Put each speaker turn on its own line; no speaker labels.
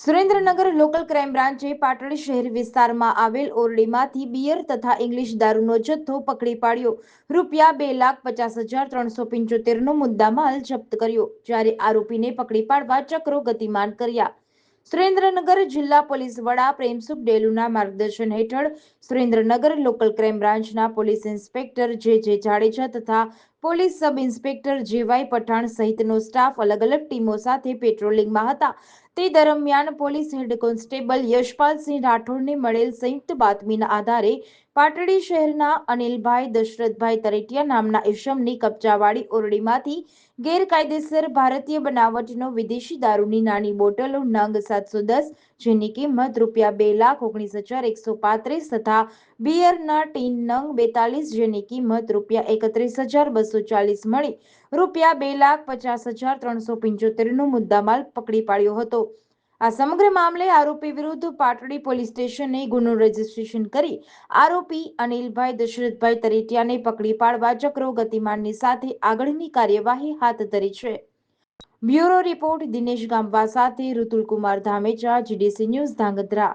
Surendranagar local crime બ્રાન્ચે પાટણ શહેર વિસ્તારમાં આવેલ ઓરડીમાંથી બિયર તથા ઇંગ્લિશ દારૂનો જથ્થો પકડી પાડ્યો. રૂપિયા બે લાખ પચાસ હજાર ત્રણસો પંચોતેરનો મુદ્દામાલ જપ્ત કર્યો, જ્યારે આરોપીને પકડી પાડવા ચક્રો ગતિમાન કર્યા. સુરેન્દ્રનગર જિલ્લા પોલીસ વડા પ્રેમસુખ ડેલુના માર્ગદર્શન હેઠળ સુરેન્દ્રનગર લોકલ ક્રાઇમ બ્રાન્ચના police inspector J J Jadeja તથા police sub inspector J Y Pathan સહિતનો સ્ટાફ અલગ અલગ ટીમો સાથે પેટ્રોલિંગમાં હતા. તે દરમિયાન પોલીસ હેડ કોન્સ્ટેબલ યશપાલસિંહ રાઠોડને મળેલ સંયુક્ત બાતમીના આધારે પાટડી શહેરના અનિલભાઈ દશરથભાઈ તરેટિયા નામના ઈશમની કબજાવાળી ઓરડીમાંથી ગેરકાયદેસર ભારતીય બનાવટનો વિદેશી દારૂની નાની બોટલો નંગ સાતસો દસ જેની કિંમત રૂપિયા બે લાખ ઓગણીસ હજાર એકસો પાંત્રીસ તથા બિયરના ટીન નંગ બેતાલીસ જેની કિંમત રૂપિયા એકત્રીસ હજાર બસો ચાલીસ મળી રૂપિયા બે લાખ પચાસ હજાર ત્રણસો પંચોતેરનો મુદ્દામાલ પકડી પાડ્યો હતો. આ સમગ્ર મામલે આરોપી વિરુદ્ધ પાટડી પોલીસ સ્ટેશને ગુનો રજીસ્ટ્રેશન કરી આરોપી અનિલભાઈ દશરથભાઈ તરેટિયાને પકડી પાડવા ચક્રો ગતિમાનની સાથે આગળની કાર્યવાહી હાથ ધરી છે. બ્યુરો રિપોર્ટ દિનેશ ગામવા સાથે ઋતુલ કુમાર ધામેચા, જીડીસી ન્યૂઝ ધાંગધ્રા.